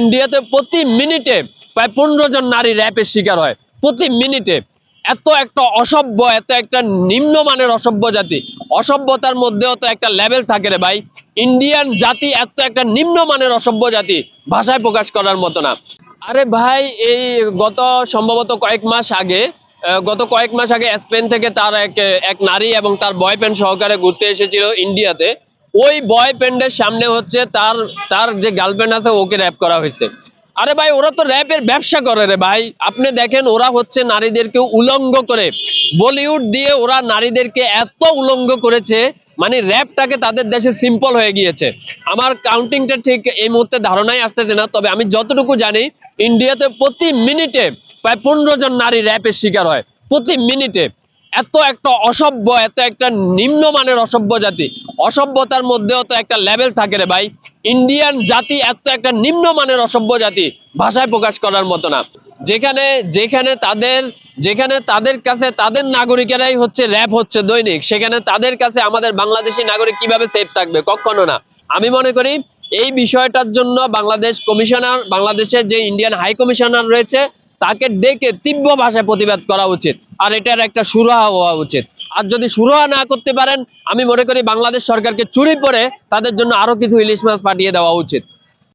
ইন্ডিয়াতে প্রতি মিনিটে প্রায় পনেরো জন নারী র্যাপের শিকার হয়। প্রতি মিনিটে। এত একটা অসভ্য, এত একটা নিম্নমানের অসভ্য জাতি। অসভ্যতার মধ্যেও তো একটা লেভেল থাকে রে ভাই। ইন্ডিয়ান জাতি এত একটা নিম্নমানের অসভ্য জাতি, ভাষায় প্রকাশ করার মতো না। আরে ভাই, এই গত সম্ভবত কয়েক মাস আগে গত কয়েক মাস আগে স্পেন থেকে তার এক এক নারী এবং তার বয়ফ্রেন্ড সহকারে ঘুরতে এসেছিল ইন্ডিয়াতে। ওই বয়ফ্রেন্ডের সামনে হচ্ছে তার তার যে গার্লফ্রেন্ড আছে ওকে র্যাপ করা হয়েছে। আরে ভাই, ওরা তো র্যাপের ব্যবসা করে রে ভাই। আপনি দেখেন, ওরা হচ্ছে নারীদেরকে উলঙ্গ করে। বলিউড দিয়ে ওরা নারীদেরকে এত উলঙ্গ করেছে মানে র্যাপটাকে তাদের দেশে সিম্পল হয়ে গিয়েছে। আমার কাউন্টিংটা ঠিক এই মুহূর্তে ধারণাই আসতেছে না, তবে আমি যতটুকু জানি ইন্ডিয়াতে প্রতি মিনিটে প্রায় পনেরো জন নারী র্যাপের শিকার হয়। প্রতি মিনিটে। এত একটা অসভ্য, এত একটা নিম্নমানের অসভ্য জাতি। অসভ্যতার মধ্যেও তো একটা লেভেল থাকে রে ভাই। ইন্ডিয়ান জাতি এত একটা নিম্নমানের অসভ্য জাতি, ভাষায় প্রকাশ করার মতো না। যেখানে যেখানে তাদের যেখানে তাদের কাছে তাদের নাগরিকেরাই হচ্ছে র্যাপ হচ্ছে দৈনিক, সেখানে তাদের কাছে আমাদের বাংলাদেশি নাগরিক কীভাবে সেফ থাকবে কখনো না। আমি মনে করি এই বিষয়টার জন্য বাংলাদেশ কমিশনার বাংলাদেশের যে ইন্ডিয়ান হাই কমিশনার রয়েছে, তাকে ডেকে তীব্র ভাষায় প্রতিবাদ করা উচিত। আর এটার একটা সুরাহা হওয়া উচিত। আর যদি সুরাহা না করতে পারেন, আমি মনে করি বাংলাদেশ সরকারকে চুরি পরে তাদের জন্য আরও কিছু ইলিশ মাছ পাঠিয়ে দেওয়া উচিত।